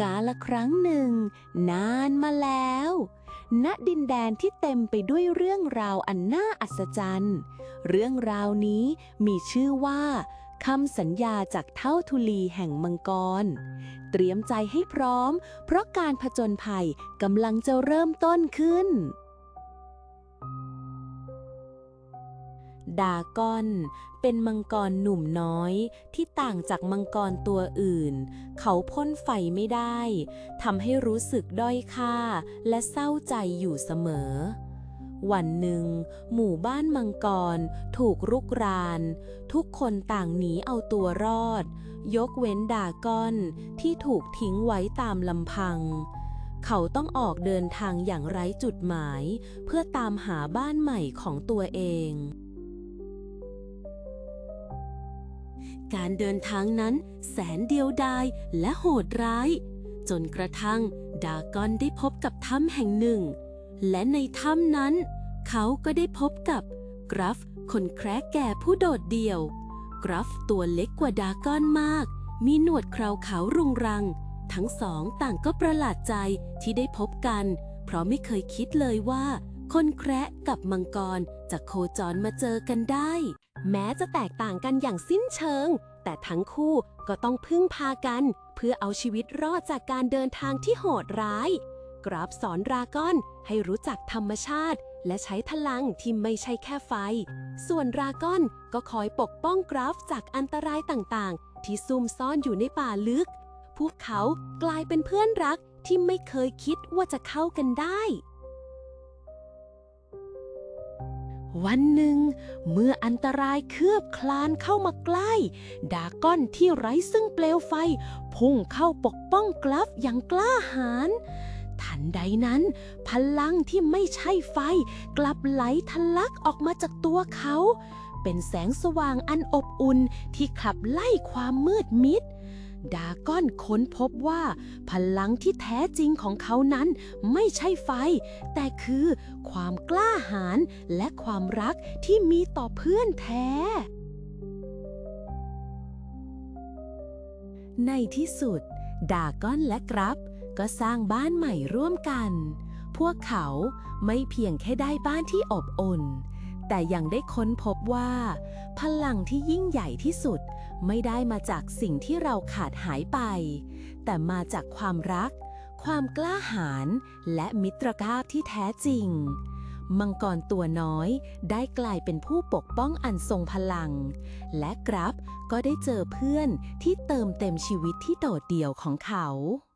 กาละครั้งหนึ่ง นานมาแล้ว ณดินแดนที่เต็มไปด้วยเรื่องราวอันน่าอัศจรรย์ เรื่องราวนี้มีชื่อว่าคำสัญญาจากเท่าทุลีแห่งมังกร เตรียมใจให้พร้อม เพราะการผจญภัยกำลังจะเริ่มต้นขึ้น ดากอน เป็นมังกรหนุ่มน้อยที่ต่างจากมังกรตัวอื่น เขาพ่นไฟไม่ได้ทำให้รู้สึกด้อยค่าและเศร้าใจอยู่เสมอ วันหนึ่ง หมู่บ้านมังกรถูกรุกราน ทุกคนต่างหนีเอาตัวรอด ยกเว้นดากอนที่ถูกทิ้งไว้ตามลำพังเขาต้องออกเดินทางอย่างไร้จุดหมาย เพื่อตามหาบ้านใหม่ของตัวเอง การเดินทางนั้นแสนเดียวดายและโหดร้าย จนกระทั่งดากอนได้พบกับถ้ำแห่งหนึ่ง และในถ้ำนั้น เขาก็ได้พบกับกราฟคนแคระแก่ผู้โดดเดี่ยว กราฟตัวเล็กกว่าดากอนมาก มีหนวดเคราขาวรุงรัง ทั้งสองต่างก็ประหลาดใจที่ได้พบกัน เพราะไม่เคยคิดเลยว่า คนแคระกับมังกรจะโคจรมาเจอกันได้ แม้จะแตกต่างกันอย่างสิ้นเชิง แต่ทั้งคู่ก็ต้องพึ่งพากัน เพื่อเอาชีวิตรอดจากการเดินทางที่โหดร้าย กราฟสอนรากอนให้รู้จักธรรมชาติ และใช้พลังที่ไม่ใช่แค่ไฟ ส่วนรากอนก็คอยปกป้องกราฟจากอันตรายต่างๆ ที่ซุ่มซ่อนอยู่ในป่าลึก พวกเขากลายเป็นเพื่อนรักที่ไม่เคยคิดว่าจะเข้ากันได้ วันหนึ่ง เมื่ออันตรายคืบคลานเข้ามาใกล้ ดาก้อนที่ไร้ซึ่งเปลวไฟ พุ่งเข้าปกป้องกราฟอย่างกล้าหาญทันใดนั้น พลังที่ไม่ใช่ไฟ กลับไหลทะลักออกมาจากตัวเขา เป็นแสงสว่างอันอบอุ่นที่ขับไล่ความมืดมิด ดาก้อนค้นพบว่า พลังที่แท้จริงของเขานั้นไม่ใช่ไฟ แต่คือความกล้าหาญและความรักที่มีต่อเพื่อนแท้ ในที่สุด ดาก้อนและกรับ ก็สร้างบ้านใหม่ร่วมกัน พวกเขาไม่เพียงแค่ได้บ้านที่อบอุ่น แต่ยังได้ค้นพบว่า พลังที่ยิ่งใหญ่ที่สุด ไม่ได้มาจากสิ่งที่เราขาดหายไป แต่มาจากความรัก ความกล้าหาญและมิตรภาพที่แท้จริง มังกรตัวน้อยได้กลายเป็นผู้ปกป้องอันทรงพลัง และกรับก็ได้เจอเพื่อนที่เติมเต็มชีวิตที่โดดเดี่ยวของเขา